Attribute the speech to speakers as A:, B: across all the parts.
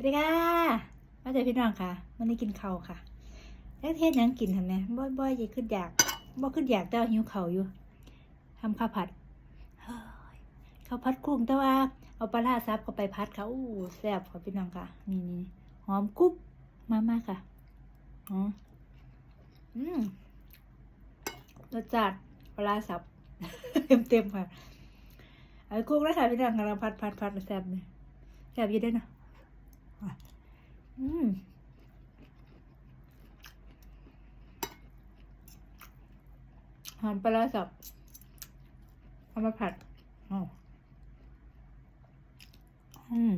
A: วัสดีค่ะมาเจอพี่น้องค่ะวันนี้กินข้าวค่ะแล้วเทศยังกินทำไมบ่อยๆอยากขึ้นอยากบ่ขึ้นอยากแต่ว่าหิวข้าวอยู่ทำข้าวผัดข้าวผัดกุ้งแต่ว่าเอาปลาร้าซับเข้าไปพัดค่ะอู้แซ่บค่ะพี่น้องค่ะ นี่นี่หอมกรุบมามากค่ะอ๋ออืมรสจัดปลาร้าซับเต็มเต็มๆค่ะไอ้กุ้งแล้วค่ะพี่น้องกำลังพัดพัดพัดแซ่บเลยแซ่บอยี่ด้วยนะ อืมหอมปลาร้าสับเอามาผัดอืม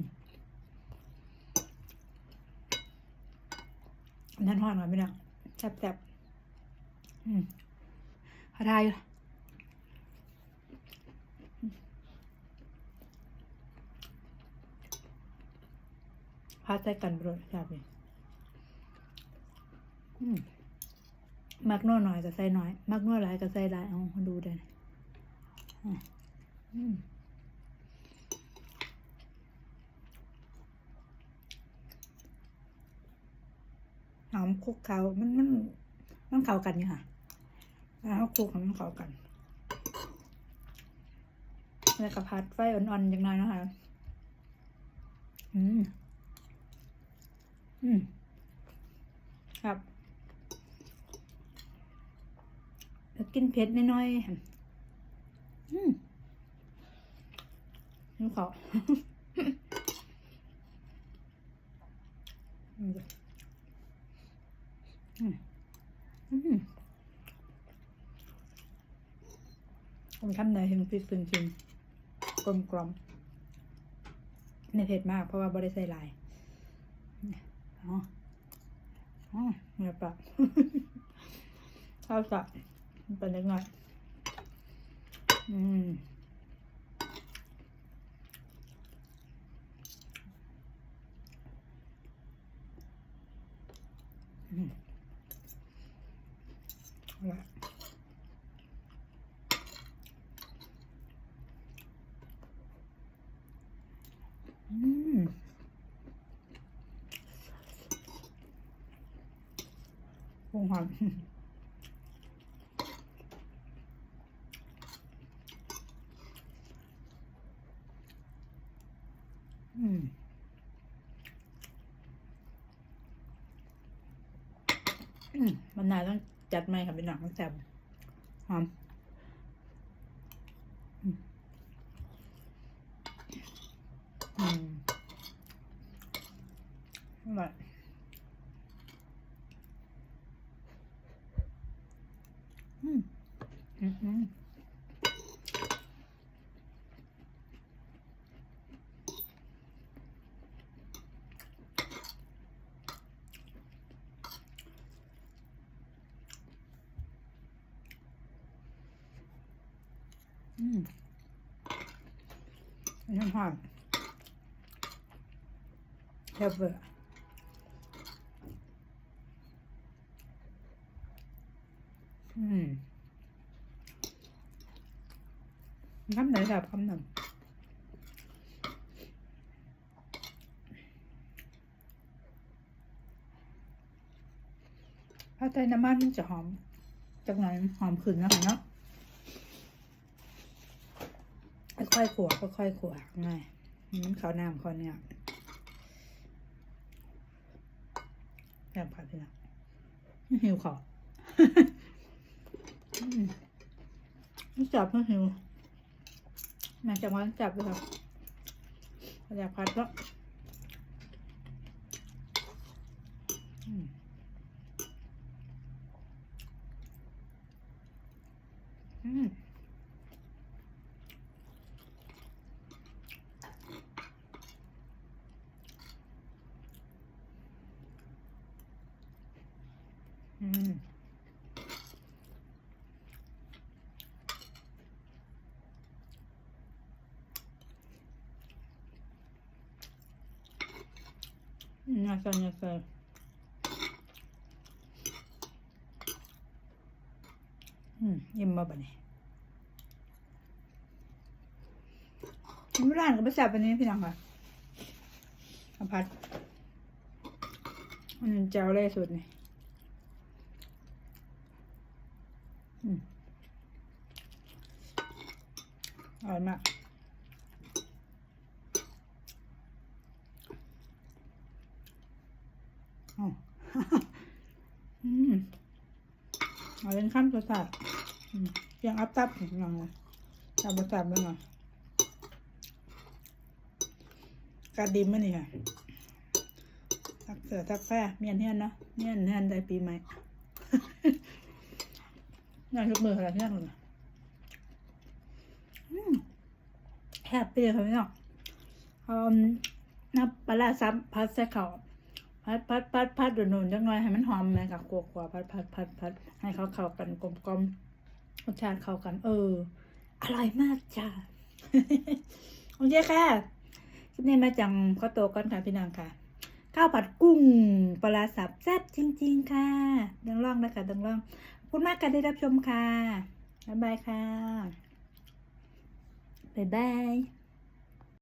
A: นั่นหอนหน่อยไหมนะแซ่บๆอืมอทายอยู่ พัดใส่กันไปเลยแซ่บเลยอืมมักนัวหน่อยก็ใส่หน่อย มักนัวหลายก็ใส่หลาย เอาดูเด้อะอืมหอมคุกเขามันมันมันเข้ากันอยู่ค่ะแล้วคุกให้มันเข้ากันแล้วก็พัดไฟอ่อนๆอย่างน้อยนะคะ อืม อืมครับแล้วกินเผ็ดน้อยๆอืมนี่เขาอืมอืมอืมผมทำได้ถึงพริกถึงจริงกลมกลมๆไม่เผ็ดมากเพราะว่าบริใส่หลาย อ๋ออ๋อเงียบปะข้าวสับเป็นยังไงอืมอืมอาละอืม คงหอมอืมอืมมันนานต้องจัดไหมค่ะเป็นหนังมันแซ่บหอมอืมอืมอร่อย อืมอืมอืมอืมอันนี้หอมแซ่บเบอร์อืม คำไหนแบบคำหนึ่งถ้าใส่น้ำมันมันจะหอมจากไหนหอมขึ้นนะคะเนาะค่อยๆขัวค่อยๆขัวง่ายมันขาน้ำเขาเนี่ยแบบผัดพี่นะหิวขอ ไม่จับไม่หิวแม่จับมันจับเลยครับอยากผัดก็อืมอืม น่าจะน่าจะอืมยิ้มมาบ่เนี่ยร้านก็ไปแซ่บอันนี้พี่น้องค่ะข้าวผัดอันเจ้าเลยสุดนี่อร่อยมาก อืมเอาเป็นข้ามตัวสัตว์ยังอัพตับอีกหน่อยจับประจับเลยหน่อยกาดิมมันนี่ค่ะทักเสือทักแพ้เมียนเฮียนเนาะเมียนเฮียนได้ปีใหม่งานทุกมืออะไรเฮียนเลยแฮปปี้ค่ะพี่น้องเอาน้ำปลาซับพัดใส่เขา พัดพัดพัดพัดดนุ่นจังหน่อยให้มันหอมนะกับกัวกว่าพัดพัดพัดพัดให้เขาเข้ากันกลมกลมรสชาติเข้ากัน เออ อร่อยมากจ้าโอเคค่ะคลิปนี้มาจังข้าวโตก่อนค่ะพี่น้องค่ะ ข้าวผัดกุ้งปลาสับแซ่บจริง ๆ ค่ะดังร่องนะคะดังร่องคุณมากค่ะที่รับชมค่ะบ๊ายบายค่ะบ๊ายบาย